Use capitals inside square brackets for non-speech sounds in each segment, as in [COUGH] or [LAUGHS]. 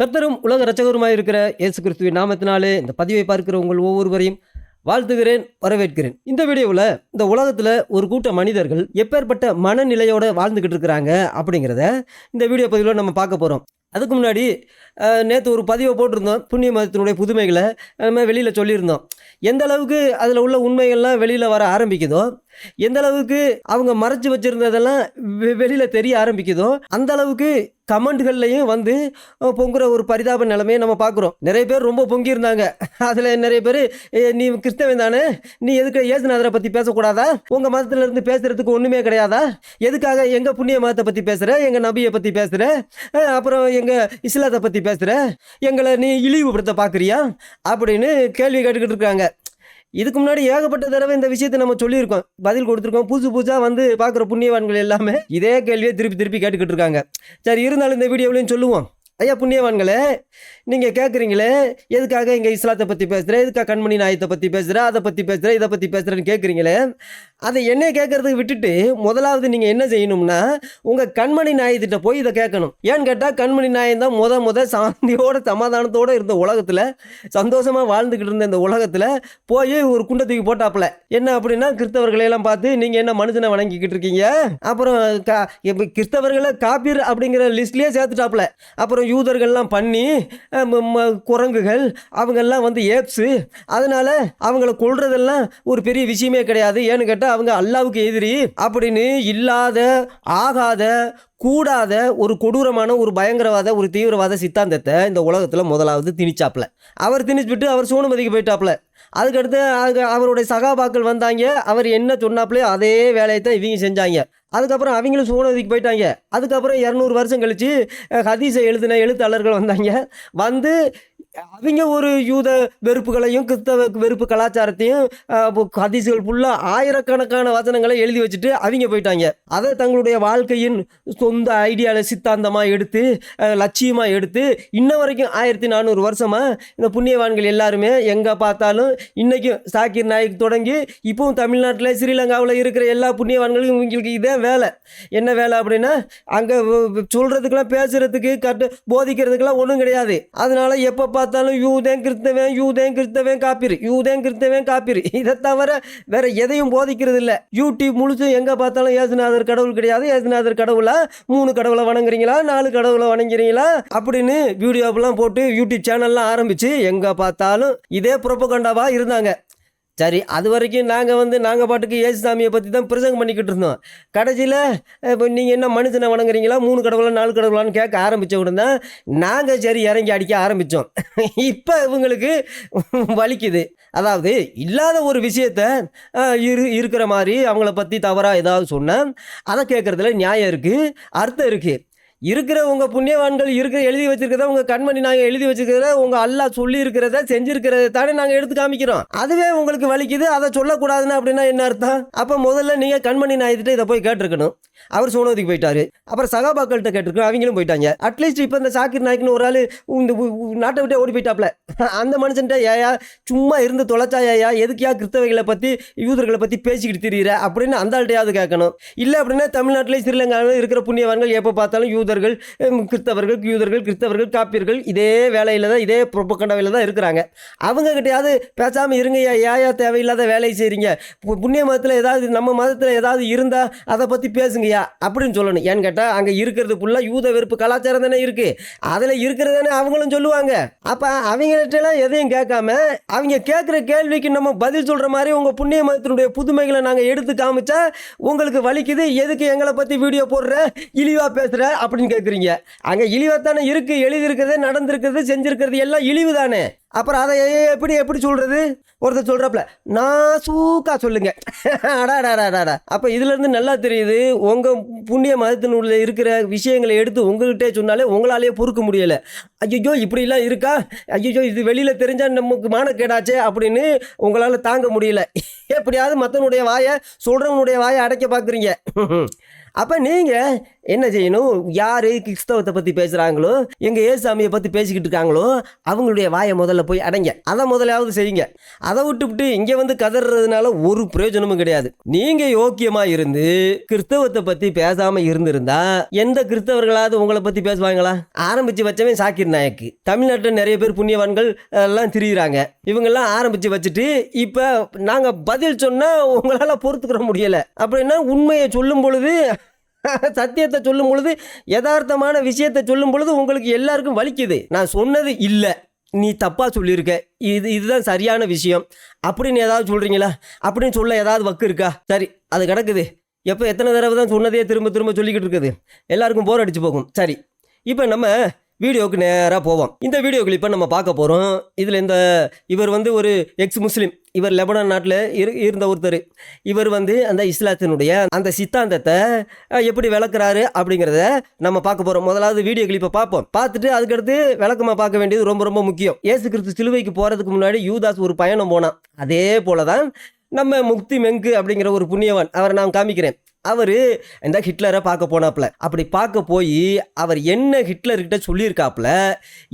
கர்த்தரும் உலக இரட்சகருமாய் இருக்கிற இயேசு கிறிஸ்துவின் நாமத்தினாலே இந்த பதிவை பார்க்கிற உங்கள் ஒவ்வொருவரையும் வாழ்த்துகிறேன் வரவேற்கிறேன். இந்த வீடியோவில் இந்த உலகத்தில் ஒரு கூட்ட மனிதர்கள் எப்பேற்பட்ட மனநிலையோடு வாழ்ந்துக்கிட்டு இருக்கிறாங்க அப்படிங்கிறத இந்த வீடியோ பதிவில் நம்ம பார்க்க போகிறோம் அதுக்கு முன்னாடி நேற்று ஒரு பதிவை போட்டிருந்தோம் புண்ணிய மதத்தினுடைய புதுமைகளை நம்ம வெளியில் சொல்லியிருந்தோம். எந்த அளவுக்கு அதில் உள்ள உண்மைகள்லாம் வெளியில் வர ஆரம்பிக்குதோ எந்த அளவுக்கு அவங்க மறைச்சு வச்சுருந்ததெல்லாம் வெளியில் தெரிய ஆரம்பிக்குதோ அந்த அளவுக்கு கமெண்ட்கள்லையும் வந்து பொங்குற ஒரு பரிதாப நிலைமையை நம்ம பார்க்குறோம் நிறைய பேர் ரொம்ப பொங்கியிருந்தாங்க. அதில் நிறைய பேர் நீ கிறிஸ்தவன் தானே? நீ எதுக்கு ஏசுநாதரை பற்றி பேசக்கூடாதா? உங்கள் மதத்துல இருந்து பேசுகிறதுக்கு ஒன்றுமே கிடையாதா? எதுக்காக எங்கள் புண்ணிய மதத்தை பற்றி பேசுகிற எங்கள் நபியை பற்றி பேசுகிற அப்புறம் எங்கள் இஸ்லாத்தை பற்றி பேசுகிற எங்களை நீ இழிவுபடுத்த பார்க்குறியா அப்படின்னு கேள்வி கேட்டுக்கிட்டு இருக்காங்க. இதுக்கு முன்னாடி ஏகப்பட்ட தடவை இந்த விஷயத்தை நம்ம சொல்லியிருக்கோம். பதில் கொடுத்துருக்கோம். புதுசு புதுசாக வந்து பார்க்குற புண்ணியவான்கள் எல்லாமே இதே கேள்வியை திருப்பி திருப்பி கேட்டுக்கிட்டு இருக்காங்க. சரி இருந்தாலும் இந்த வீடியோவிலையும் சொல்லுவோம். ஐயா புண்ணியவான்களே நீங்கள் கேட்குறீங்களே எதுக்காக இங்கே இஸ்லாத்தை பற்றி பேசுகிறேன் எதுக்காக கண்மணி நாயத்தை பற்றி பேசுகிறேன் அதை பற்றி பேசுகிறேன் இதை பற்றி பேசுகிறேன்னு கேட்குறீங்களே அதை என்னை கேட்கறதுக்கு விட்டுட்டு முதலாவது நீங்கள் என்ன செய்யணும்னா உங்கள் கண்மணி நாயத்திட்ட போய் இதை கேட்கணும். ஏன்னு கேட்டால் கண்மணி நாயம் தான் முத முத சாந்தியோட சமாதானத்தோடு இருந்த உலகத்தில் சந்தோஷமாக வாழ்ந்துக்கிட்டு இருந்த இந்த உலகத்தில் போய் ஒரு குண்டை தூக்கி போட்டாப்புல. என்ன அப்படின்னா கிறிஸ்தவர்களையெல்லாம் பார்த்து நீங்கள் என்ன மனுஷனை வணங்கிக்கிட்டு இருக்கீங்க? அப்புறம் கா இப்போ கிறிஸ்தவர்களை காப்பீர் அப்படிங்கிற லிஸ்ட்லேயே சேர்த்துட்டாப்புல. அப்புறம் யூதர்கள்லாம் பண்ணி ம- குரங்குகள் அவங்கெல்லாம் வந்து ஏப்ஸு. அதனால் அவங்கள கொள்றதெல்லாம் ஒரு பெரிய விஷயமே கிடையாது. ஏன்னு கேட்டால் அவங்க அல்லாவுக்கு எதிரி அப்படின்னு இல்லாத ஆகாத கூடாத ஒரு கொடூரமான ஒரு பயங்கரவாத ஒரு தீவிரவாத சித்தாந்தத்தை இந்த உலகத்தில் முதலாவது திணிச்சாப்புல அவர் திணிச்சுட்டு அவர் சோனுமதிக்கு போயிட்டாப்புல அதுக்கடுத்து அதுக்கு அவருடைய சகாபாக்கள் வந்தாங்க. அவர் என்ன சொன்னாப்லையோ அதே வேலையை தான் இவங்க செஞ்சாங்க. அதுக்கப்புறம் அவங்களும் சோனதிக்கு போயிட்டாங்க. அதுக்கப்புறம் இரநூறு வருஷம் கழித்து ஹதீஸை எழுதின எழுத்தாளர்கள் வந்தாங்க. வந்து அவங்க ஒரு யூத வெறுப்புகளையும் கிறிஸ்தவ வெறுப்பு கலாச்சாரத்தையும் அஹ், ஹதீஸுகள் ஃபுல்லாக ஆயிரக்கணக்கான வசனங்களை எழுதி வச்சுட்டு அவங்க போயிட்டாங்க. அதை தங்களுடைய வாழ்க்கையின் சொந்த ஐடியாவில் சித்தாந்தமாக எடுத்து லட்சியமாக எடுத்து இன்ன வரைக்கும் ஆயிரத்தி நானூறு வருஷமாக இந்த புண்ணியவான்கள் எல்லாருமே எங்கே பார்த்தாலும் இன்றைக்கும் சாக்கிர் நாயக் தொடங்கி இப்போவும் தமிழ்நாட்டில் ஸ்ரீலங்காவில் இருக்கிற எல்லா புண்ணியவான்களுக்கும் இவங்களுக்கு இதே வேலை. என்ன வேலை அப்படின்னா அங்கே சொல்கிறதுக்கெல்லாம் பேசுகிறதுக்கு கட்டு போதிக்கிறதுக்கெல்லாம் ஒன்றும் கிடையாது. அதனால் எப்போ பார்த்தாலும் யூதேன் கிறிஸ்தவன் யூதேன் கிறிஸ்தவன் காப்பீர். யூதேன் கிறிஸ்தவன் காப்பீர். இதை தவிர வேற எதையும் போதிக்கிறது இல்லை யூடியூப் முழுசும் எங்கே பார்த்தாலும் ஏசுநாதர் கடவுள் கிடையாது. ஏசுநாதர் கடவுளா? மூணு கடவுளை வணங்குறீங்களா? நாலு கடவுளை வணங்குறீங்களா? அப்படின்னு வீடியோவெல்லாம் போட்டு யூடியூப் சேனல்லாம் ஆரம்பித்து எங்கே பார்த்தாலும் இதே புறப்பகண்டாவாக இருந்தாங்க. சரி அது வரைக்கும் நாங்கள் வந்து நாங்கள் பாட்டுக்கு ஏசுசாமியை பற்றி தான் பிரசங்கம் பண்ணிக்கிட்டு இருந்தோம். கடைசியில் இப்போ நீங்கள் என்ன மனுஷனை வணங்குறீங்களா? மூணு கடவுளா நாலு கடவுளான்னு கேட்க ஆரம்பித்த உடனே தான் நாங்கள் சரி இறங்கி அடிக்க ஆரம்பித்தோம் [LAUGHS] இப்போ இவங்களுக்கு வலிக்குது. அதாவது இல்லாத ஒரு விஷயத்த இரு இருக்கிற மாதிரி அவங்கள பற்றி தவறாக ஏதாவது சொன்னால் அதை கேட்குறதுல நியாயம் இருக்குது அர்த்தம் இருக்குது இருக்கிற உங்கள் புண்ணியவான்கள் இருக்கிற எழுதி வச்சிருக்கிறத உங்கள் கண்மணி நாங்கள் எழுதி வச்சிருக்கிறத உங்கள் அல்லா சொல்லி இருக்கிறத செஞ்சிருக்கிறத தானே நாங்கள் எடுத்து காமிக்கிறோம். அதுவே உங்களுக்கு வலிக்குது அதை சொல்லக்கூடாதுன்னு அப்படின்னா என்ன அர்த்தம்? அப்போ முதல்ல நீங்கள் கண்மணி நாயத்திட்ட இதை போய் கேட்டிருக்கணும். அவர் சோனோதிக்கு போயிட்டாரு. அப்புறம் சகாபாக்கள்கிட்ட கேட்டிருக்கோம் அவங்களும் போயிட்டாங்க. அட்லீஸ்ட் இப்போ இந்த சாக்கிர் நாய்க்குன்னு ஒரு ஆள் இந்த நாட்டை விட்டே ஓடி போயிட்டாப்ல [LAUGHS] அந்த மனுஷன்ட்ட ஏயா சும்மா இருந்து தொலைச்சா ஏயா எதுக்கியா கிறிஸ்தவைகளை பற்றி யூதர்களை பற்றி பேசிக்கிட்டு திரியிற? அப்படின்னு அந்த ஆள்கிட்டையாவது கேட்கணும். இல்லை அப்படின்னா தமிழ்நாட்டிலே ஸ்ரீலங்காவில் இருக்கிற புண்ணியவான்கள் எப்போ பார்த்தாலும் யூதர்கள் கிறிஸ்தவர்கள் யூதர்கள் கிறிஸ்தவர்கள் காப்பியர்கள் இதே வேலையில் தான் இதே புறப்பக்கண்டவையில் தான் இருக்கிறாங்க. அவங்க கிட்டயாவது பேசாமல் இருங்க ஏயா தேவையில்லாத வேலையை செய்கிறீங்க புண்ணிய மதத்தில் ஏதாவது நம்ம மதத்தில் ஏதாவது இருந்தால் அதை பற்றி பேசுங்கய்யா அப்படின்னு சொல்லணும். ஏன்னு கேட்டால் அங்கே இருக்கிறது ஃபுல்லாக யூத வெறுப்பு கலாச்சாரம் தானே இருக்குது அதில் இருக்கிறதானே அவங்களும் சொல்லுவாங்க. அப்போ அவங்கள்ட்டலாம் எதையும் கேட்காம அவங்க கேட்குற கேள்விக்கு நம்ம பதில் சொல்கிற மாதிரி உங்கள் புண்ணிய மதத்தினுடைய புதுமைகளை நாங்கள் எடுத்து காமிச்சா உங்களுக்கு வலிக்குது. எதுக்கு எங்களை பற்றி வீடியோ போடுற இழிவாக பேசுகிற அப்படின்னு கேட்குறீங்க அங்கே இழிவாத்தானே இருக்குது எழுதியிருக்கிறது நடந்திருக்கிறது செஞ்சுருக்கிறது எல்லாம் இழிவு தானே அப்புறம் அதை எப்படி எப்படி சொல்கிறது ஒருத்தர் சொல்கிறப்பல நான் சூக்கா சொல்லுங்க அடாடாடாடாடா அப்போ இதுலேருந்து நல்லா தெரியுது உங்கள் புண்ணிய மதத்தினுள்ள இருக்கிற விஷயங்களை எடுத்து உங்கள்கிட்டே சொன்னாலே உங்களாலேயே பொறுக்க முடியலை. ஐயோ இப்படிலாம் இருக்கா? ஐயோ இது வெளியில் தெரிஞ்சால் நமக்கு மானக்கேடாச்சே அப்படின்னு உங்களால் தாங்க முடியல. எப்படியாவது மற்றவனுடைய வாயை சொல்கிறவனுடைய வாயை அடைக்க பார்க்குறீங்க அப்போ நீங்கள் என்ன செய்யணும்? யார் கிறிஸ்தவத்தை பற்றி பேசுகிறாங்களோ எங்கள் ஏசாமியை பற்றி பேசிக்கிட்டு இருக்காங்களோ அவங்களுடைய வாயை முதல்ல போய் அடைங்க. அதை முதலாவது செய்யுங்க. அதை விட்டுவிட்டு இங்கே வந்து கதறதுனால ஒரு பிரயோஜனமும் கிடையாது. நீங்கள் யோக்கியமாக இருந்து கிறிஸ்தவத்தை பற்றி பேசாமல் இருந்திருந்தா எந்த கிறிஸ்தவர்களாவது உங்களை பற்றி பேசுவாங்களா? ஆரம்பித்து வச்சவன் சாக்கிர் நாயக்கு. தமிழ்நாட்டில் நிறைய பேர் புண்ணியவான்கள் எல்லாம் திரியிறாங்க. இவங்கெல்லாம் ஆரம்பித்து வச்சுட்டு இப்போ நாங்கள் பதில் சொன்னால் உங்களால் பொறுத்துக்கிற முடியலை. அப்படின்னா உண்மையை சொல்லும் பொழுது [LAUGHS] சத்தியத்தை சொல்லும் பொழுது யதார்த்தமான விஷயத்தை சொல்லும் பொழுது உங்களுக்கு எல்லாருக்கும் வலிக்குது. நான் சொன்னது இல்லை. நீ தப்பாக சொல்லியிருக்க இது இதுதான் சரியான விஷயம். அப்படின்னு ஏதாவது சொல்கிறீங்களா அப்படின்னு சொல்ல ஏதாவது வக்கு இருக்கா? சரி அது கிடக்குது. எப்போ எத்தனை தடவை தான் சொன்னதே திரும்ப திரும்ப சொல்லிக்கிட்டு இருக்குது. எல்லாருக்கும் போர் அடித்து போகும். சரி இப்போ நம்ம வீடியோவுக்கு நேராக போவோம். இந்த வீடியோ கிளிப்பை நம்ம பார்க்க போகிறோம் இதில் இந்த இவர் வந்து ஒரு எக்ஸ் முஸ்லீம் இவர் லெபனான் நாட்டில் இரு இருந்த ஒருத்தர். இவர் வந்து அந்த இஸ்லாத்தினுடைய அந்த சித்தாந்தத்தை எப்படி விளக்குறாரு அப்படிங்கிறத நம்ம பார்க்க போகிறோம் முதலாவது வீடியோ கிளிப்பை பார்ப்போம். பார்த்துட்டு அதுக்கடுத்து விளக்கமாக பார்க்க வேண்டியது ரொம்ப ரொம்ப முக்கியம். ஏசு கிறிஸ்து சிலுவைக்கு போகிறதுக்கு முன்னாடி யூதாஸ் ஒரு பயணம் போனான். அதே போல தான் நம்ம முக்தி மெங்கு அப்படிங்கிற ஒரு புண்ணியவான். அவரை நான் காமிக்கிறேன். அவர் இந்த ஹிட்லரை பார்க்க போனாப்ல. அப்படி பார்க்க போய் அவர் என்ன ஹிட்லர்கிட்ட சொல்லியிருக்காப்ல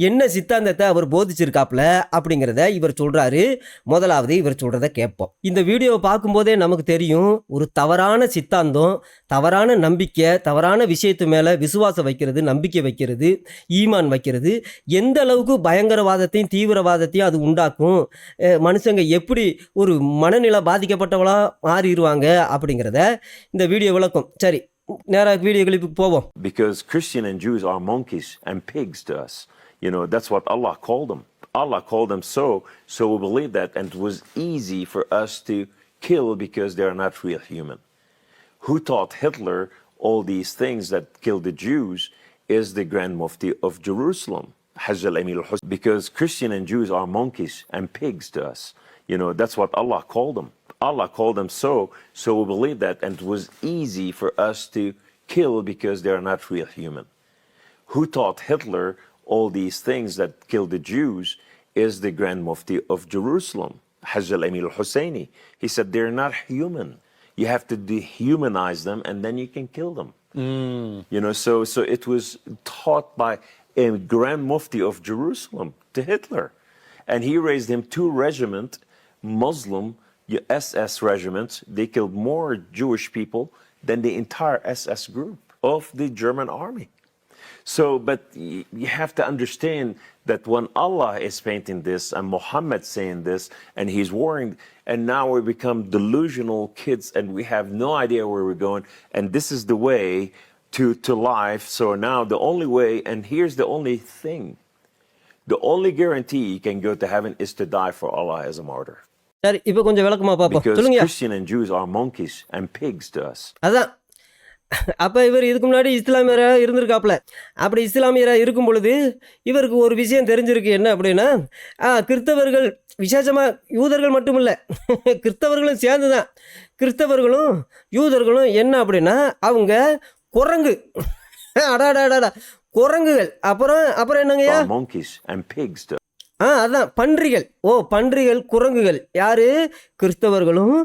என்ன சித்தாந்தத்தை அவர் போதிச்சிருக்காப்புல அப்படிங்கிறத இவர் சொல்கிறாரு முதலாவது இவர் சொல்கிறத கேட்போம். இந்த வீடியோவை பார்க்கும்போதே நமக்கு தெரியும் ஒரு தவறான சித்தாந்தம் தவறான நம்பிக்கை தவறான விஷயத்து மேலே விசுவாசம் வைக்கிறது நம்பிக்கை வைக்கிறது ஈமான் வைக்கிறது எந்த அளவுக்கு பயங்கரவாதத்தையும் தீவிரவாதத்தையும் அது உண்டாக்கும் மனுஷங்க எப்படி ஒரு மனநிலை பாதிக்கப்பட்டவளாக மாறிடுவாங்க அப்படிங்கிறத இந்த video விளக்கும் சரி நேராக வீடியோ கிளிப்புக்கு போவோம் because Christian and Jews are monkeys and pigs to us. You know, that's what Allah called them. Allah called them so, so we believe that, and it was easy for us to kill because they are not real human. Who taught Hitler all these things that killed the Jews is the Grand Mufti of Jerusalem, Hajj al Amir al Hussein. Because Christian and Jews are monkeys and pigs to us. You know, that's what Allah called them. Allah called them so, so we believe that, and it was easy for us to kill because they are not real human. Who taught Hitler all these things that killed the Jews is the Grand Mufti of Jerusalem, Hajj al Amir Husseini. He said they're not human. You have to dehumanize them and then you can kill them. Hmm. You know, so so it was taught by a Grand Mufti of Jerusalem to Hitler, and he raised him two regiment Muslim SS regiments. They killed more Jewish people than the entire SS group of the German army. So, but you have to understand that when Allah is painting this and Muhammad saying this and he's warning, and now we become delusional kids and we have no idea where we're going, and this is the way to, to life. So now the only way, and here's the only thing the only guarantee you can go to heaven is to die for Allah as a martyr. சரி இப்போ கொஞ்சம் விளக்கமாக பார்ப்போம் சொல்லுங்க. Christian and Jews are monkeys and pigs to us. அதான். அப்போ இவர் இதுக்கு முன்னாடி இஸ்லாமியராக இருந்திருக்காப்புல அப்படி இஸ்லாமியராக இருக்கும் பொழுது இவருக்கு ஒரு விஷயம் தெரிஞ்சிருக்கு. என்ன அப்படின்னா கிறிஸ்தவர்கள் விசேஷமாக யூதர்கள் மட்டும் இல்லை [LAUGHS] கிறிஸ்தவர்களும் சேர்ந்து தான் கிறிஸ்தவர்களும் யூதர்களும் என்ன அப்படின்னா அவங்க குரங்கு. அடாடாடாடா. குரங்குகள். அப்புறம் அப்புறம் என்னங்கய்யா? ஆ அதான் பன்றிகள். ஓ பன்றிகள் குரங்குகள். யாரு? கிறிஸ்தவர்களும்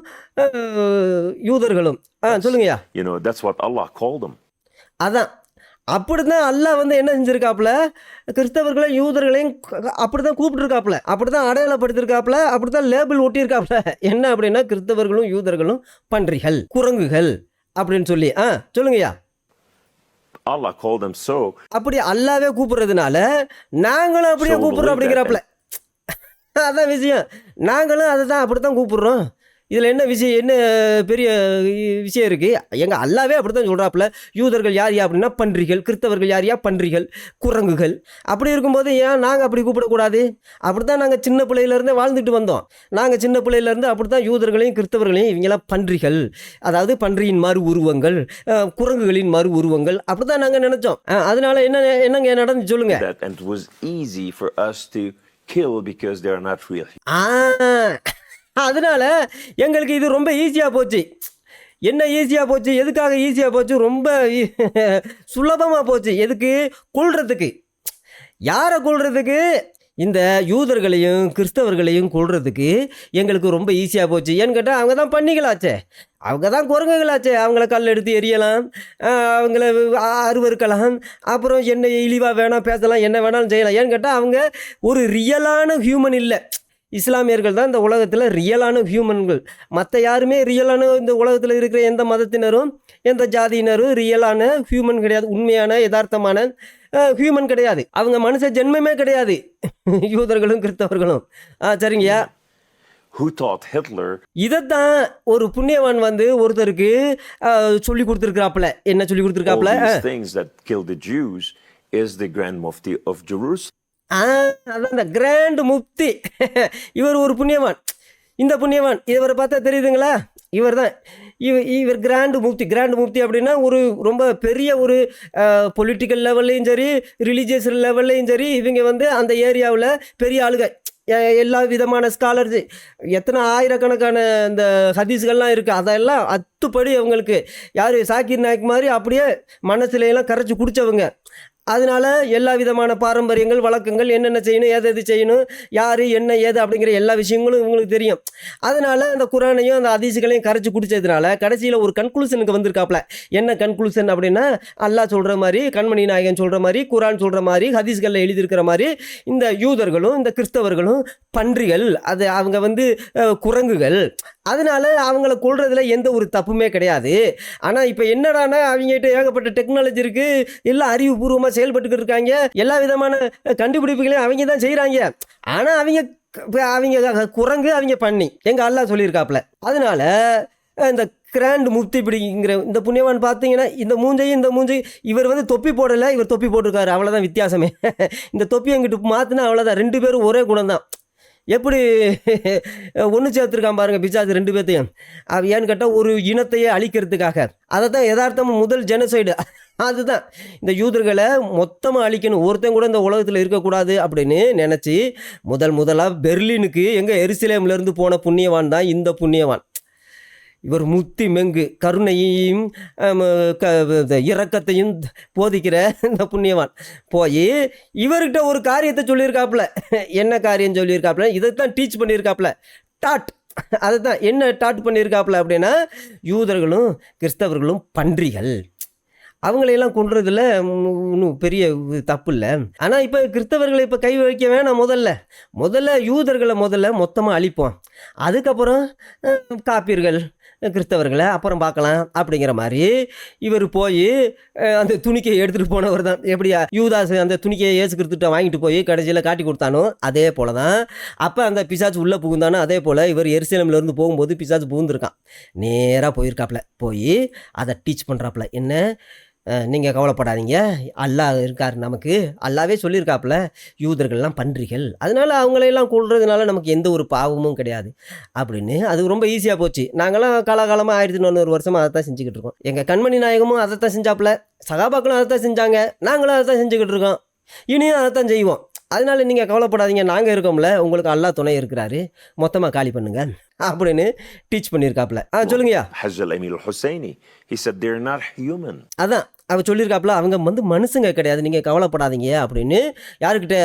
யூதர்களும். ஆ சொல்லுங்கய்யா. You know, that's what Allah called them. அதான். அப்படிதான் அல்லாஹ் வந்து என்ன செஞ்சிருக்காப்புல? கிறிஸ்தவர்களையும் யூதர்களையும் அப்படிதான் கூப்பிட்டுருக்காப்புல. அப்படிதான் அடையாளப்படுத்திருக்காப்புல. அப்படிதான் லேபிள் ஒட்டியிருக்காப்புல. என்ன அப்படின்னா கிறிஸ்தவர்களும் யூதர்களும் பன்றிகள் குரங்குகள் அப்படின்னு சொல்லி. ஆ சொல்லுங்கய்யா. Allah called them so, அப்படி அல்லாவே கூப்பிடுறதுனால நாங்களும் அப்படியே கூப்பிடுறோம் அப்படிங்கிறாப்புல. [LAUGHS] அதான் விஷயம். நாங்களும் அதை தான் அப்படி தான் கூப்பிடுறோம். இதில் என்ன விஷயம் என்ன பெரிய விஷயம் இருக்குது எங்கள் அல்லாவே அப்படி தான் சொல்கிறாப்புல யூதர்கள் யார் யா அப்படின்னா பன்றிகள் கிறிஸ்தவர்கள் யார் யா? பன்றிகள் குரங்குகள். அப்படி இருக்கும்போது ஏன் நாங்கள் அப்படி கூப்பிடக்கூடாது? அப்படி தான் நாங்கள் சின்ன பிள்ளையிலேருந்தே வாழ்ந்துட்டு வந்தோம். நாங்கள் சின்ன பிள்ளையிலேருந்து அப்படி தான் யூதர்களையும் கிறிஸ்தவர்களையும் இவங்கெல்லாம் பன்றிகள். அதாவது பன்றியின் மறு உருவங்கள் குரங்குகளின் மறு உருவங்கள் அப்படி தான் நாங்கள் நினச்சோம் அதனால என்ன என்னங்க நடந்து சொல்லுங்க. That, and it was easy for us to kill because they are not real. ஆ அதனால் எங்களுக்கு இது ரொம்ப ஈஸியாக போச்சு. என்ன ஈஸியாக போச்சு? எதுக்காக ஈஸியாக போச்சு? ரொம்ப [LAUGHS] சுலபமாக போச்சு. எதுக்கு? கொள்றதுக்கு யாரை கொள்றதுக்கு இந்த யூதர்களையும் கிறிஸ்தவர்களையும் கொள்றதுக்கு எங்களுக்கு ரொம்ப ஈஸியாக போச்சு. ஏன்னு கேட்டால் அவங்க தான் பண்ணிக்கலாச்சே அவங்க தான் குரங்குகளாச்சே. அவங்கள கல் எடுத்து எரியலாம். அவங்கள அருவறுக்கலாம் அப்புறம் என்ன இழிவாக வேணாம் பேசலாம் என்ன வேணாலும் செய்யலாம். ஏன்னு கேட்டால் அவங்க ஒரு ரியலான ஹியூமன் இல்லை. இஸ்லாமியர்கள் தான் இந்த உலகத்தில் ரியலான ஹியூமன்கள் மற்ற யாருமே ரியலான இந்த உலகத்தில் இருக்கிற எந்த மதத்தினரும் எந்த ஜாதியினரும் ரியலான ஹியூமன் கிடையாது. உண்மையான யதார்த்தமான ஹியூமன் கிடையாது. அவங்க மனுஷ ஜென்மமே கிடையாது. யூதர்களும் கிறிஸ்தவர்களும். ஆ சரிங்கய்யா? Who taught Hitler இதைத்தான் ஒரு புண்ணியவான் வந்து ஒருத்தருக்கு சொல்லி கொடுத்துருக்குறாப்புல. என்ன சொல்லி கொடுத்துருக்காப்புல? Things that killed the Jews is the Grand Mufti of Jerusalem. அதான் இந்த கிராண்ட் முப்தி. இவர் ஒரு புண்ணியவான். இந்த புண்ணியவான். இவரை பார்த்தா தெரியுதுங்களா? இவர் தான் இவ இவர் கிராண்டு முப்தி. கிராண்டு முப்தி அப்படின்னா ஒரு ரொம்ப பெரிய ஒரு பொலிட்டிக்கல் லெவல்லையும் சரி ரிலீஜியஸ் லெவல்லையும் சரி இவங்க வந்து அந்த ஏரியாவில் பெரிய ஆளுக எல்லா விதமான ஸ்காலர்ஸ் எத்தனை ஆயிரக்கணக்கான இந்த ஹதீஸ்கள்லாம் இருக்குது அதெல்லாம் அத்துப்படி அவங்களுக்கு. யார் சாக்கிர் நாயக் மாதிரி அப்படியே மனசுலையெல்லாம் கரைச்சி குடித்தவங்க அதனால எல்லா விதமான பாரம்பரியங்கள் வழக்கங்கள் என்னென்ன செய்யணும் எது எது செய்யணும் யார் என்ன ஏது அப்படிங்கிற எல்லா விஷயங்களும் இவங்களுக்கு தெரியும். அதனால் அந்த குரானையும் அந்த அதிசுகளையும் கரைச்சி குடித்ததுனால கடைசியில் ஒரு கன்க்ளூஷனுக்கு வந்திருக்காப்ல. என்ன கன்க்ளூஷன் அப்படின்னா அல்லாஹ் சொல்கிற மாதிரி கண்மணி நாயகன் சொல்கிற மாதிரி குரான் சொல்கிற மாதிரி ஹதீஸ்களில் எழுதியிருக்கிற மாதிரி இந்த யூதர்களும் இந்த கிறிஸ்தவர்களும் பன்றிகள் அது அவங்க வந்து குரங்குகள் அதனால அவங்கள கொள்றதுல எந்த ஒரு தப்புமே கிடையாது. ஆனால் இப்போ என்னடான்னா அவங்ககிட்ட ஏகப்பட்ட டெக்னாலஜி இருக்குது எல்லாம் அறிவுபூர்வமாக செயல்பட்டுக்கிட்டு இருக்காங்க. எல்லா விதமான கண்டுபிடிப்புகளையும் அவங்க தான் செய்கிறாங்க ஆனால் அவங்க அவங்க குரங்கு அவங்க பண்ணி எங்கள் அல்லா சொல்லியிருக்காப்புல. அதனால இந்த கிராண்ட் முக்தி பிடிங்கிற இந்த புண்ணியவான் பார்த்தீங்கன்னா இந்த மூஞ்சையும் இந்த மூஞ்சி இவர் வந்து தொப்பி போடலை இவர் தொப்பி போட்டிருக்காரு. அவ்வளோதான் வித்தியாசமே. [LAUGHS] இந்த தொப்பி எங்கிட்ட மாற்றினா அவ்வளோதான் ரெண்டு பேரும் ஒரே குணம் தான் எப்படி [LAUGHS] ஒன்று சேர்த்துருக்கான் பாருங்கள் பிசாசு ரெண்டு பேர்த்தையும். அவ ஏன்னு கேட்டால் ஒரு இனத்தையே அழிக்கிறதுக்காக. அதை தான் யதார்த்தம் முதல் ஜெனசைடு [LAUGHS] அதுதான். இந்த யூதர்களை மொத்தமாக அழிக்கணும். ஒருத்தன் கூட இந்த உலகத்தில் இருக்கக்கூடாது அப்படின்னு நினச்சி முதல் முதலாக பெர்லினுக்கு எங்கள் எருசலேம்லேருந்து போன புண்ணியவான் தான் இந்த புண்ணியவான். இவர் முத்தி மெங்கு கருணையையும் இரக்கத்தையும் போதிக்கிற இந்த புண்ணியவான். போய் இவர்கிட்ட ஒரு காரியத்தை சொல்லியிருக்காப்புல. என்ன காரியம் சொல்லியிருக்காப்புல? இதைத்தான் டீச் பண்ணியிருக்காப்புல. டாட் அதை தான் என்ன டாட் பண்ணியிருக்காப்புல அப்படின்னா யூதர்களும் கிறிஸ்தவர்களும் பன்றிகள். அவங்களையெல்லாம் கொன்றதில் ஒன்றும் பெரிய தப்பு இல்லை ஆனால் இப்போ கிறிஸ்தவர்களை இப்போ கை வைக்க வேணாம் முதல்ல. முதல்ல யூதர்களை முதல்ல மொத்தமாக அழிப்போம். அதுக்கப்புறம் காப்பீர்கள். கிறிஸ்தவர்களை அப்புறம் பார்க்கலாம் அப்படிங்கிற மாதிரி இவர் போய் அந்த துணிக்கையை எடுத்துகிட்டு போனவர் தான். எப்படியா? யூதாஸ் அந்த துணிக்கையை ஏசு கிறிஸ்துட்ட வாங்கிட்டு போய் கடைசியில் காட்டி கொடுத்தானோ அதே போல தான் அப்போ அந்த பிசாச்சு உள்ளே புகுந்தானோ அதே போல் இவர் எருசலேம்ல போகும்போது பிசாச்சு புகுந்துருக்கான். நேராக போயிருக்காப்புல போய் அதை டீச் பண்ணுறாப்புல என்ன? நீங்கள் கவலைப்படாதீங்க. அல்லாஹ் இருக்கார் நமக்கு. அல்லாவே சொல்லியிருக்காப்புல யூதர்கள்லாம் பன்றிகள். அதனால அவங்களையெல்லாம் கொள்றதுனால நமக்கு எந்த ஒரு பாவமும் கிடையாது. அப்படின்னு அது ரொம்ப ஈஸியாக போச்சு. நாங்களாம் காலகாலமாக ஆயிரத்தி நானூறு வருஷமாக அதை தான் செஞ்சுக்கிட்டு இருக்கோம். எங்கள் கண்மணி நாயகமும் அதை தான் செஞ்சாப்புல. சகாபாக்களும் அதை தான் செஞ்சாங்க. நாங்களும் அதை தான் செஞ்சுக்கிட்டு இருக்கோம். இனியும் அதை தான் செய்வோம். அதனால நீங்கள் கவலைப்படாதீங்க. நாங்கள் இருக்கோம்ல. உங்களுக்கு அல்லாஹ் துணை இருக்கிறாரு. மொத்தமாக காலி பண்ணுங்க. அப்படின்னு டீச் பண்ணியிருக்காப்புல. ஆ சொல்லுங்கய்யா. Hajj al-Amin al-Husseini. He said they're not human. அதான். அவ சொல்லியிருக்காப்புல அவங்க வந்து மனுஷங்க கிடையாது நீங்கள் கவலைப்படாதீங்க அப்படின்னு யாருக்கிட்ட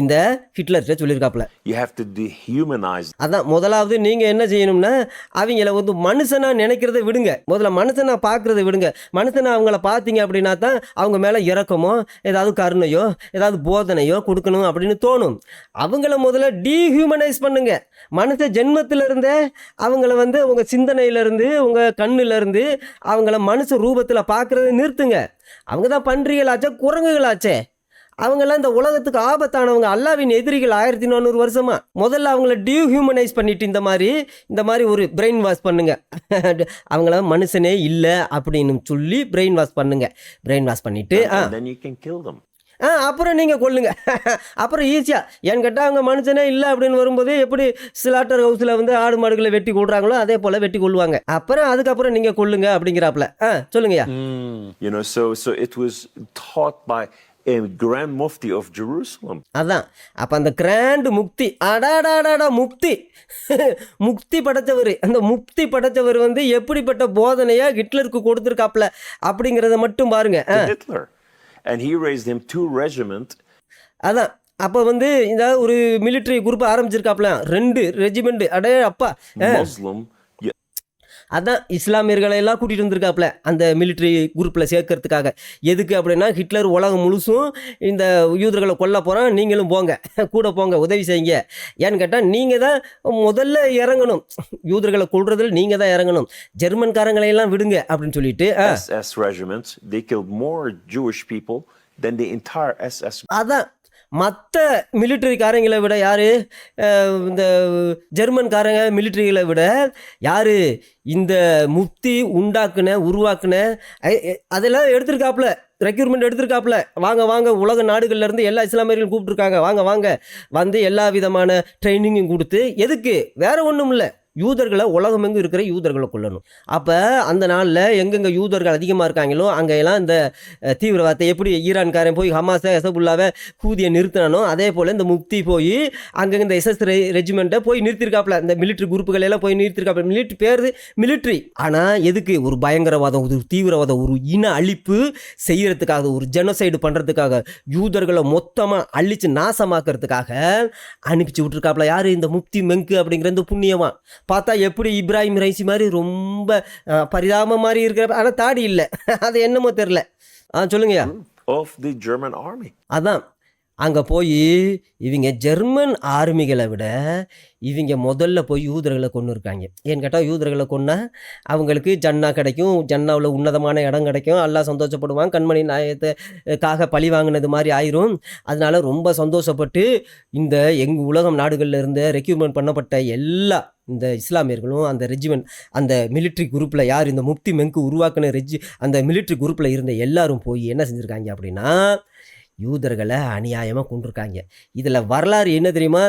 இந்த ஹிட்லர்கிட்ட சொல்லியிருக்காப்புல. You have to dehumanize. அதான் முதலாவது நீங்கள் என்ன செய்யணும்னா அவங்கள வந்து மனுஷனா நினைக்கிறத விடுங்க. முதல்ல மனுஷனா பார்க்குறத விடுங்க. மனுஷனா அவங்கள பார்த்தீங்க அப்படின்னா தான் அவங்க மேலே இறக்கமோ ஏதாவது கருணையோ ஏதாவது போதனையோ கொடுக்கணும் அப்படின்னு தோணும். அவங்கள முதல்ல டீஹியூமனைஸ் பண்ணுங்க. மனுஷ ஜென்மத்திலிருந்தே அவங்கள வந்து உங்கள் சிந்தனையிலேருந்து உங்கள் கண்ணுலேருந்து அவங்கள மனுஷ ரூபத்தில் பார்க்குறத நிறுத்துங்க. அவங்க தான் பன்றிகளாச்சே குரங்குகளாச்சே. அவங்கெல்லாம் இந்த உலகத்துக்கு ஆபத்தானவங்க. அல்லாவின் எதிரிகள் ஆயிரத்தி நானூறு வருஷமா. முதல்ல அவங்கள டியூஹியூமனைஸ் பண்ணிட்டு இந்த மாதிரி இந்த மாதிரி ஒரு பிரெயின் வாஷ் பண்ணுங்க. [LAUGHS] அவங்கள மனுஷனே இல்லை அப்படின்னு சொல்லி பிரெயின் வாஷ் பண்ணுங்க. பிரெயின் வாஷ் பண்ணிட்டு ஆ. அப்புறம் நீங்கள் கொல்லுங்க. [LAUGHS] அப்புறம் ஈஸியாக ஏன்னு கேட்டால் அவங்க மனுஷனே இல்லை அப்படின்னு வரும்போது எப்படி ஸ்லாட்டர் ஹவுஸில் வந்து ஆடு மாடுகளை வெட்டி கொள்றாங்களோ அதே போல் வெட்டி கொள்வாங்க அப்புறம் அதுக்கப்புறம் நீங்கள் கொல்லுங்க அப்படிங்கிறாப்புல. ஆ சொல்லுங்கய்யா. You know, so so it was taught by a Grand Mufti of Jerusalem. அதான். அப்போ அந்த கிராண்ட் [LAUGHS] முக்தி அடாடாடாடா முக்தி முக்தி படைச்சவர் அந்த முக்தி படைச்சவர் வந்து எப்படிப்பட்ட போதனையை ஹிட்லருக்கு கொடுத்துருக்காப்புல அப்படிங்கிறத மட்டும் பாருங்க. Hitler. And he raised him two regiment. அதான். அப்போ வந்து இந்த ஒரு மிலிட்ரி குரூப் ஆரம்பிச்சிருக்காப்ல ரெண்டு ரெஜிமெண்ட் அடே அப்பா. Muslim. அதான் இஸ்லாமியர்களை எல்லாம் கூட்டிகிட்டு வந்திருக்காப்ல அந்த மிலிட்ரி குரூப்பில் சேர்க்கறதுக்காக. எதுக்கு அப்படின்னா ஹிட்லர் உலகம் முழுசும் இந்த யூதர்களை கொல்ல போகிறான் நீங்களும் போங்க [LAUGHS] கூட போங்க உதவி செய்யுங்க. ஏன்னு கேட்டால் நீங்கள் தான் முதல்ல இறங்கணும். யூதர்களை கொல்றதில் நீங்கள் தான் இறங்கணும். ஜெர்மன்காரங்களை எல்லாம் விடுங்க அப்படின்னு சொல்லிட்டு. அதான் மற்ற மிலிட்ரிக்காரங்களை விட யார்? இந்த ஜெர்மன்காரங்க மிலிட்ரிகளை விட யார்? இந்த முக்தி உண்டாக்குன உருவாக்குன அதெல்லாம் எடுத்திருக்காப்புல. ரெக்யூர்மெண்ட் எடுத்திருக்காப்புல. வாங்க வாங்க உலக நாடுகள்லேருந்து எல்லா இஸ்லாமியர்களும் கூப்பிட்டுருக்காங்க. வாங்க வாங்க. வந்து எல்லா விதமான ட்ரைனிங்கும் கொடுத்து எதுக்கு? வேறு ஒன்றும் இல்லை யூதர்களை உலகமெங்கும் இருக்கிற யூதர்களை கொல்லணும் அப்போ அந்த நாளில் எங்கெங்கே யூதர்கள் அதிகமாக இருக்காங்களோ அங்கெல்லாம் இந்த தீவிரவாதத்தை எப்படி ஈரான்காரன் போய் ஹமாஸை எசபுல்லாவை கூதியை நிறுத்தினானோ அதே போல் இந்த முக்தி போய் அங்கே இந்த எஸ்எஸ் ரெஜிமெண்ட்டை போய் நிறுத்திருக்காப்புல இந்த மிலிட்ரி குரூப்புகள் எல்லாம் போய் நிறுத்திருக்காப்புல மிலிட்ரி பேர் மிலிட்ரி. ஆனால் எதுக்கு ஒரு பயங்கரவாதம் ஒரு தீவிரவாதம் ஒரு இன அழிப்பு செய்கிறதுக்காக ஒரு ஜெனோசைடு பண்ணுறதுக்காக யூதர்களை மொத்தமாக அழித்து நாசமாக்கிறதுக்காக அனுப்பிச்சு விட்டுருக்காப்புல யார் இந்த முக்தி மெங்கு அப்படிங்கிற இந்த புண்ணியமாக பார்த்தா எப்படி இப்ராஹிம் ரைசி மாதிரி ரொம்ப பரிதாப மாதிரி இருக்கிற ஆனால் தாடி இல்லை. [LAUGHS] அது என்னமோ தெரில ஆ சொல்லுங்கய்யா. Of the German army. அதான். அங்கே போய் இவங்க ஜெர்மன் ஆர்மிகளை விட இவங்க முதல்ல போய் யூதர்களை கொண்டு இருக்காங்க. ஏன்னு கேட்டால் யூதர்களை கொன்னா அவங்களுக்கு ஜன்னா கிடைக்கும் ஜன்னாவில் உன்னதமான இடம் கிடைக்கும் எல்லாம் சந்தோஷப்படுவாங்க கண்மணி நாயத்துக்காக பழி வாங்கினது மாதிரி ஆயிரும். அதனால ரொம்ப சந்தோஷப்பட்டு இந்த எங்கள் உலகம் நாடுகளில் இருந்து ரெக்யூப்மெண்ட் பண்ணப்பட்ட எல்லா இந்த இஸ்லாமியர்களும் அந்த ரெஜிமெண்ட் அந்த மிலிட்ரி குரூப்பில் யார் இந்த முக்தி மெங்கு உருவாக்கின ரெஜி அந்த மிலிட்ரி குரூப்பில் இருந்த எல்லாரும் போய் என்ன செஞ்சுருக்காங்க அப்படின்னா யூதர்களை அநியாயமாக கொண்டிருக்காங்க இதில் வரலாறு என்ன தெரியுமா?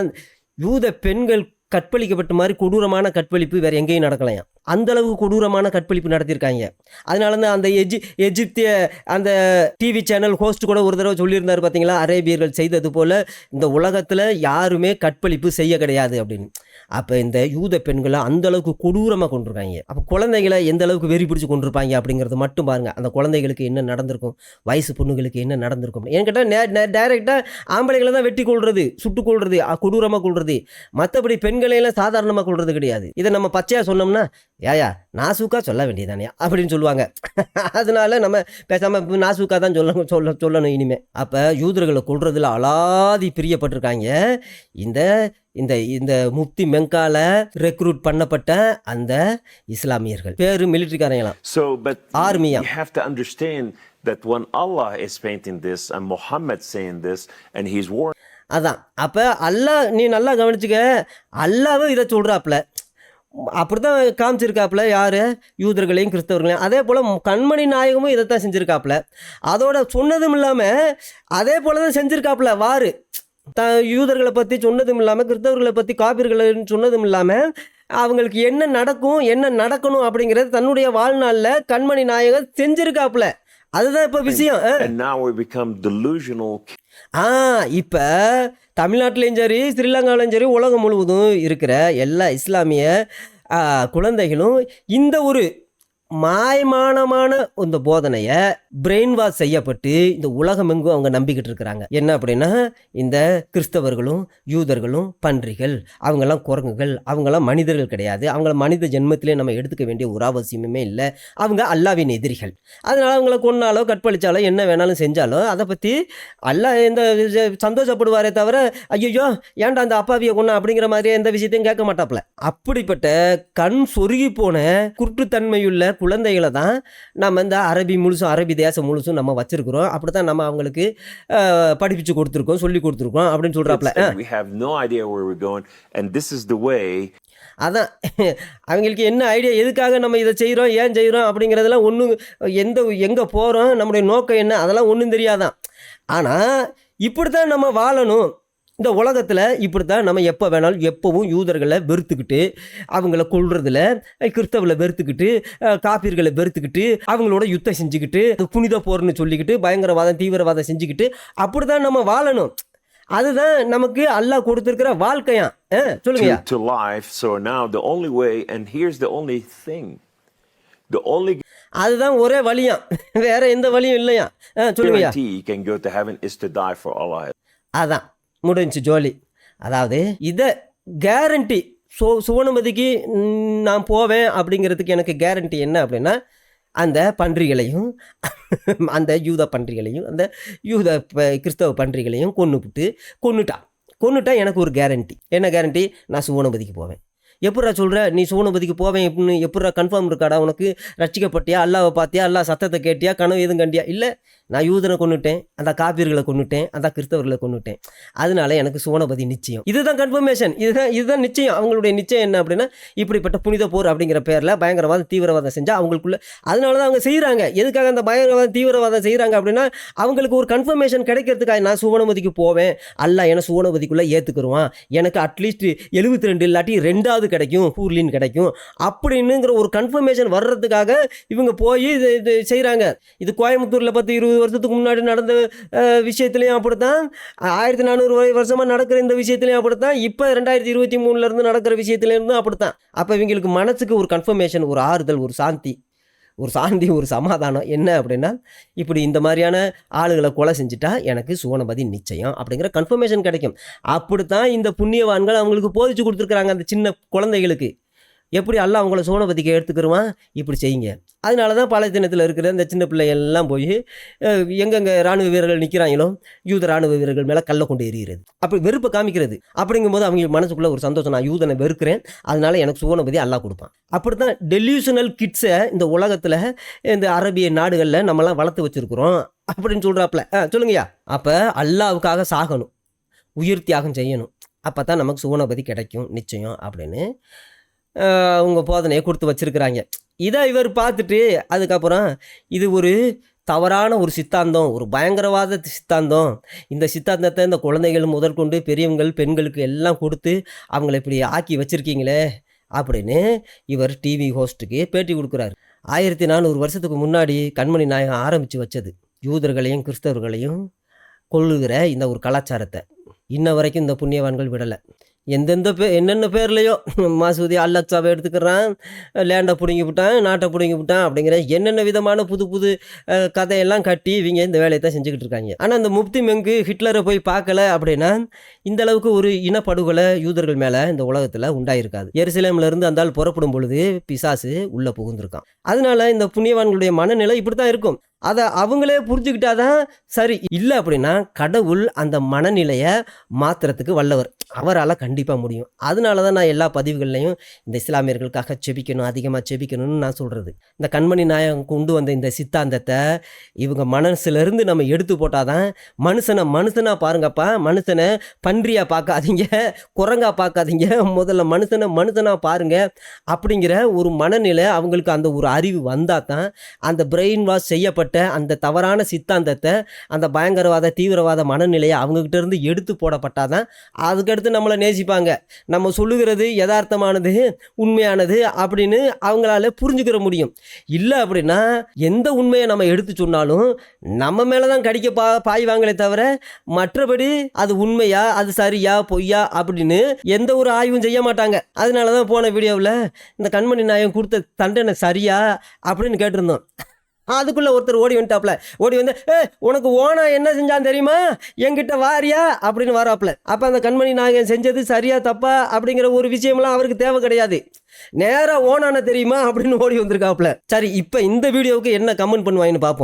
யூத பெண்கள் கற்பழிக்கப்பட்ட மாதிரி கொடூரமான கற்பழிப்பு வேறு எங்கேயும் நடக்கலையாம். அந்த கொடூரமான கற்பழிப்பு நடத்தியிருக்காங்க. அதனால தான் அந்த எஜி எஜிப்திய அந்த டிவி சேனல் ஹோஸ்ட் கூட ஒரு தடவை சொல்லியிருந்தார் பார்த்தீங்களா அரேபியர்கள் செய்தது போல் இந்த உலகத்தில் யாருமே கற்பழிப்பு செய்ய கிடையாது அப்படின்னு. அப்போ இந்த யூத பெண்களை அந்த அளவுக்கு கொடூரமாக கொண்டிருக்காங்க அப்போ குழந்தைகளை எந்த அளவுக்கு வெறி பிடிச்சி கொண்டிருப்பாங்க அப்படிங்கிறது மட்டும் பாருங்க. அந்த குழந்தைகளுக்கு என்ன நடந்திருக்கும்? வயசு பொண்ணுங்களுக்கு என்ன நடந்திருக்கும்? ஏன்னு கேட்டால் டைரெக்டாக ஆம்பளைகளை தான் வெட்டி கொள்வது சுட்டு கொள்றது கொடூரமாக கொள்வது மற்றபடி பெண்களையெல்லாம் சாதாரணமாக கொள்வது கிடையாது. இதை நம்ம பச்சையாக சொன்னோம்னா ஏயா நாசூக்கா சொல்ல வேண்டியதானே அப்படின்னு சொல்லுவாங்க. [LAUGHS] அதனால நம்ம பேசாமல் நாசூக்கா தான் சொல்ல சொல்ல சொல்லணும் இனிமேல் அப்போ யூதர்களை கொள்றதுல அலாதி பிரியப்பட்டிருக்காங்க. இந்த இந்த இந்த முப்தி மெங்கால ரெக்ரூட் பண்ணப்பட்ட அந்த இஸ்லாமியர்கள். பேரு but Army, yeah. you have to understand that when Allah is painting this and Muhammad saying this and he's warning அதான். அப்போ அல்லாஹ் நீ நல்லா கவனிச்சுக்க அல்லாவும் இதை சொல்கிறாப்புல அப்படி தான் காமிச்சிருக்காப்புல யார்? யூதர்களையும் கிறிஸ்தவர்களையும். அதே போல் கண்மணி நாயகமும் இதைத்தான் செஞ்சுருக்காப்புல அதோட சொன்னதும் இல்லாமல் அதே போல் தான் செஞ்சுருக்காப்புல வாரு. த யூதர்களை பற்றி சொன்னதும் இல்லாமல் கிறிஸ்தவர்களை பற்றி காப்பீர்களை சொன்னதும் இல்லாமல் அவங்களுக்கு என்ன நடக்கும் என்ன நடக்கணும் அப்படிங்கிறது தன்னுடைய வாழ்நாளில் கண்மணி நாயகர் செஞ்சுருக்காப்புல அதுதான் இப்போ விஷயம் ஆ. இப்போ தமிழ்நாட்டிலையும் சரி ஸ்ரீலங்காவிலையும் சரி உலகம் முழுவதும் இருக்கிற எல்லா இஸ்லாமிய குழந்தைகளும் இந்த ஒரு மாயமானமான இந்த போதனையை பிரெயின் வாஷ் செய்யப்பட்டு இந்த உலகமெங்கும் அவங்க நம்பிக்கிட்டு இருக்கிறாங்க. என்ன அப்படின்னா இந்த கிறிஸ்தவர்களும் யூதர்களும் பன்றிகள் அவங்கெல்லாம் குரங்குகள் அவங்கெல்லாம் மனிதர்கள் கிடையாது. அவங்கள மனித ஜென்மத்திலே நம்ம எடுத்துக்க வேண்டிய ஒரு அவசியமுமே இல்லை. அவங்க அல்லாவின் எதிரிகள். அதனால் அவங்கள கொன்னாலோ கற்பழிச்சாலோ என்ன வேணாலும் செஞ்சாலோ அதை பற்றி அல்லாஹ் எந்த சந்தோஷப்படுவாரே தவிர ஐயோ ஏன்டா அந்த அப்பாவியை கொண்டா அப்படிங்கிற மாதிரி எந்த விஷயத்தையும் கேட்க மாட்டாப்ல. அப்படிப்பட்ட கண் சொருகி போன குருட்டுத்தன்மையுள்ள குழந்தைகளை தான் நம்ம இந்த அரபி முழுசும் அரபி தேசம் முழுசும் நம்ம வச்சிருக்கிறோம். அப்படி தான் நம்ம அவங்களுக்கு படிப்பிச்சு கொடுத்துருக்கோம் சொல்லி கொடுத்துருக்கோம் அப்படின்னு சொல்கிறாப்ல we have no idea where we're going and this is the way அதான். [LAUGHS] அவங்களுக்கு என்ன ஐடியா எதுக்காக நம்ம இதை செய்கிறோம் ஏன் செய்கிறோம் அப்படிங்கிறதெல்லாம் ஒன்றும் எந்த எங்கே போகிறோம் நம்முடைய நோக்கம் என்ன அதெல்லாம் ஒன்றும் தெரியாதான். ஆனால் இப்படி தான் நம்ம வாழணும். இந்த உலகத்தில் இப்படி தான் நம்ம எப்போ வேணாலும் எப்போவும் யூதர்களை வெறுத்துக்கிட்டு அவங்கள கொள்றதுல கிறிஸ்தவர்களை வெறுத்துக்கிட்டு காப்பீர்களை வெறுத்துக்கிட்டு அவங்களோட யுத்தம் செஞ்சுக்கிட்டு புனித போர்னு சொல்லிக்கிட்டு பயங்கரவாதம் தீவிரவாதம் செஞ்சுக்கிட்டு அப்படி தான் நம்ம வாழணும். அதுதான் நமக்கு அல்லாஹ் கொடுத்துருக்கிற வாழ்க்கையா? அஹ், சொல்லுங்கய்யா. To, life. So now the only way, and here's the only thing. The only அதுதான் ஒரே வழியாம் வேற எந்த வழியும் இல்லையா? you can go to heaven is to die for Allah. அதான். முடிஞ்சு ஜோலி. அதாவது இதை கேரண்டி சோ சுவனமதிக்கு நான் போவேன் அப்படிங்கிறதுக்கு எனக்கு கேரண்டி என்ன அப்படின்னா அந்த பன்றிகளையும் அந்த யூத பன்றிகளையும் அந்த யூத கிறிஸ்தவ பன்றிகளையும் கொண்டுபிட்டு கொண்டுட்டான் கொண்டுட்டா எனக்கு ஒரு கேரண்டி என்ன கேரண்டி நான் சுவனபதிக்கு போவேன். எப்பட்றா சொல்கிற நீ சுவனபதிக்கு போவேன் எப்படின்னு எப்பட்றா கன்ஃபார்ம் இருக்காடா உனக்கு? ரட்சிக்கப்பட்டியா? அல்லாவை பார்த்தியா? அல்லா சத்தத்தை கேட்டியா? கனவு எதுவும் கண்டியா? இல்லை. நான் யூதனை கொண்டுட்டேன் அந்த காப்பீர்களை கொண்டுட்டேன் அந்த கிறிஸ்தவர்களை கொண்டுட்டேன் அதனால எனக்கு சுவனபதி நிச்சயம். இதுதான் கன்ஃபர்மேஷன் இதுதான் இதுதான் நிச்சயம். அவங்களுடைய நிச்சயம் என்ன அப்படின்னா இப்படிப்பட்ட புனித போர் அப்படிங்கிற பேரில் பயங்கரவாதம் தீவிரவாதம் செஞ்சால் அவங்களுக்குள்ள அதனால தான் அவங்க செய்கிறாங்க எதுக்காக அந்த பயங்கரவாதம் தீவிரவாதம் செய்கிறாங்க அப்படின்னா அவங்களுக்கு ஒரு கன்ஃபர்மேஷன் கிடைக்கிறதுக்காக நான் சுவனபதிக்கு போவேன். அல்ல என சுவனபதிக்குள்ளே ஏற்றுக்குருவான் எனக்கு அட்லீஸ்ட் எழுபத்தி ரெண்டு இல்லாட்டி ரெண்டாவது கிடைக்கும் பூர்லின் கிடைக்கும். அப்படின்னுங்கிற ஒரு கன்ஃபர்மேஷன் வர்றதுக்காக இவங்க போய் இது இது செய்கிறாங்க இது கோயம்புத்தூரில் பத்து இருபது வருஷத்துக்கு முன்னாடி நடந்த விஷயத்துலையும் அப்படித்தான் ஆயிரத்தி நானூறு வருஷமாக நடக்கிற இந்த விஷயத்துலையும் அப்படித்தான் இப்போ ரெண்டாயிரத்தி இருபத்தி மூணுலேருந்து நடக்கிற விஷயத்துலேருந்தும் அப்படித்தான். அப்போ இவங்களுக்கு மனசுக்கு ஒரு கன்ஃபர்மேஷன் ஒரு ஆறுதல் ஒரு சாந்தி ஒரு சாந்தி ஒரு சமாதானம் என்ன அப்படின்னா இப்படி இந்த மாதிரியான ஆளுகளை கொலை செஞ்சுட்டா எனக்கு சுவனபதி நிச்சயம் அப்படிங்கிற கன்ஃபர்மேஷன் கிடைக்கும். அப்படித்தான் இந்த புண்ணியவான்கள் அவங்களுக்கு போதிச்சு கொடுத்துருக்குறாங்க அந்த சின்ன குழந்தைகளுக்கு. எப்படி அல்லாஹ் அவங்கள சோனபதிக்கு எடுத்துக்கிருவான் இப்படி செய்யுங்க. அதனால தான் பாலஸ்தீனத்தில் இருக்கிற இந்த சின்ன பிள்ளைகள்லாம் போய் எங்கெங்கே ராணுவ வீரர்கள் நிற்கிறாங்களோ யூத ராணுவ வீரர்கள் மேலே கல்லை கொண்டு எறிகிறது. அப்படி வெறுப்பை காமிக்கிறது. அப்படிங்கும்போது அவங்க மனசுக்குள்ளே ஒரு சந்தோஷம். நான் யூதனை வெறுக்கிறேன். அதனால எனக்கு சுவனபதி அல்லாஹ் கொடுப்பான். அப்படி தான் டெல்யூஷனல் கிட்ஸை இந்த உலகத்தில் இந்த அரபிய நாடுகளில் நம்மலாம் வளர்த்து வச்சுருக்குறோம் அப்படின்னு சொல்கிறாப்புல ஆ சொல்லுங்கய்யா. அப்போ அல்லாவுக்காக சாகணும். உயிர் தியாகம் செய்யணும். அப்போ தான் நமக்கு சுவனபதி கிடைக்கும். நிச்சயம் அப்படின்னு அவங்க போதனையை கொடுத்து வச்சிருக்கிறாங்க. இதை இவர் பார்த்துட்டு அதுக்கப்புறம் இது ஒரு தவறான ஒரு சித்தாந்தம் ஒரு பயங்கரவாத சித்தாந்தம். இந்த சித்தாந்தத்தை இந்த குழந்தைகள் முதற்கொண்டு பெரியவங்கள் பெண்களுக்கு எல்லாம் கொடுத்து அவங்கள இப்படி ஆக்கி வச்சுருக்கீங்களே அப்படின்னு இவர் டிவி ஹோஸ்ட்டுக்கு பேட்டி கொடுக்குறாரு. ஆயிரத்தி நானூறு வருஷத்துக்கு முன்னாடி கண்மணி நாயகம் ஆரம்பித்து வச்சது. யூதர்களையும் கிறிஸ்தவர்களையும் கொள்ளுகிற இந்த ஒரு கலாச்சாரத்தை. இன்ன வரைக்கும் இந்த புண்ணியவான்கள் விடலை. எந்தெந்த பே என்னென்ன பேர்லையோ. [LAUGHS] மசூதி அல்லக்ஸாவை எடுத்துக்கிறான். லேண்டை பிடுங்கி விட்டான் நாட்டை பிடுங்கி விட்டான் அப்படிங்கிற என்னென்ன விதமான புது புது கதையெல்லாம் கட்டி இவங்க இந்த வேலையை தான் செஞ்சுக்கிட்டு இருக்காங்க. ஆனால் அந்த முப்தி மெங்கு ஹிட்லரை போய் பார்க்கல அப்படின்னா இந்த அளவுக்கு ஒரு இனப்படுகொலை யூதர்கள் மேலே இந்த உலகத்தில் உண்டாயிருக்காது. எருசலேம்லேருந்து அந்த ஆள் புறப்படும் பொழுது பிசாசு உள்ளே புகுந்திருக்கான். அதனால இந்த புண்ணியவான்களுடைய மனநிலை இப்படி தான் இருக்கும். அதை அவங்களே புரிஞ்சுக்கிட்டாதான் சரி. இல்லை அப்படின்னா கடவுள் அந்த மனநிலையை மாத்துறதுக்கு வல்லவர். அவரால் கண்டிப்பாக முடியும். அதனால தான் நான் எல்லா பதிவுகள்லையும் இந்த இஸ்லாமியர்களுக்காக செபிக்கணும் அதிகமாக செபிக்கணும்னு நான் சொல்கிறது இந்த கண்மணி நாயகம் கொண்டு வந்த இந்த சித்தாந்தத்தை இவங்க மனசுலேருந்து நம்ம எடுத்து போட்டால் தான் மனுஷனை மனுஷனாக பாருங்கப்பா மனுஷனை பன்றியாக பார்க்காதீங்க குரங்கா பார்க்காதீங்க முதல்ல மனுஷனை மனுஷனாக பாருங்க அப்படிங்கிற ஒரு மனநிலை அவங்களுக்கு அந்த ஒரு அறிவு வந்தால் தான் அந்த பிரெயின் வாஷ் செய்யப்பட்ட அந்த தவறான சித்தாந்தத்தை அந்த பயங்கரவாத தீவிரவாத மனநிலையை அவங்கக்கிட்ட இருந்து எடுத்து போடப்பட்டாதான் அதுக்கடுத்து நம்மளை நேசிப்பாங்க. நம்ம சொல்லுகிறது யதார்த்தமானது உண்மையானது அப்படின்னு அவங்களால புரிஞ்சுக்கிற முடியும். இல்லை அப்படின்னா எந்த உண்மையை நம்ம எடுத்து சொன்னாலும் நம்ம மேலே தான் கடிக்க பா பாய்வாங்களே தவிர மற்றபடி அது உண்மையா அது சரியா பொய்யா அப்படின்னு எந்த ஒரு ஆய்வும் செய்ய மாட்டாங்க. அதனால தான் போன வீடியோவில் இந்த கண்மணி நாயம் கொடுத்த தண்டனை சரியா அப்படின்னு கேட்டிருந்தோம். அதுக்குள்ளே ஒருத்தர் ஓடி வந்துட்டாப்ல. ஓடி வந்து ஏ உனக்கு ஓனா என்ன செஞ்சான் தெரியுமா? என்கிட்ட வாரியா? அப்படின்னு வராப்ல. அப்போ அந்த கண்மணி நாயகன் செஞ்சது சரியா தப்பா அப்படிங்கிற ஒரு விஷயம்லாம் அவருக்கு தேவை கிடையாது. நேராக ஓனான தெரியுமா அப்படின்னு ஓடி வந்திருக்காப்ல. சரி இப்போ இந்த வீடியோவுக்கு என்ன கமெண்ட் பண்ணுவாங்கன்னு பார்ப்போம்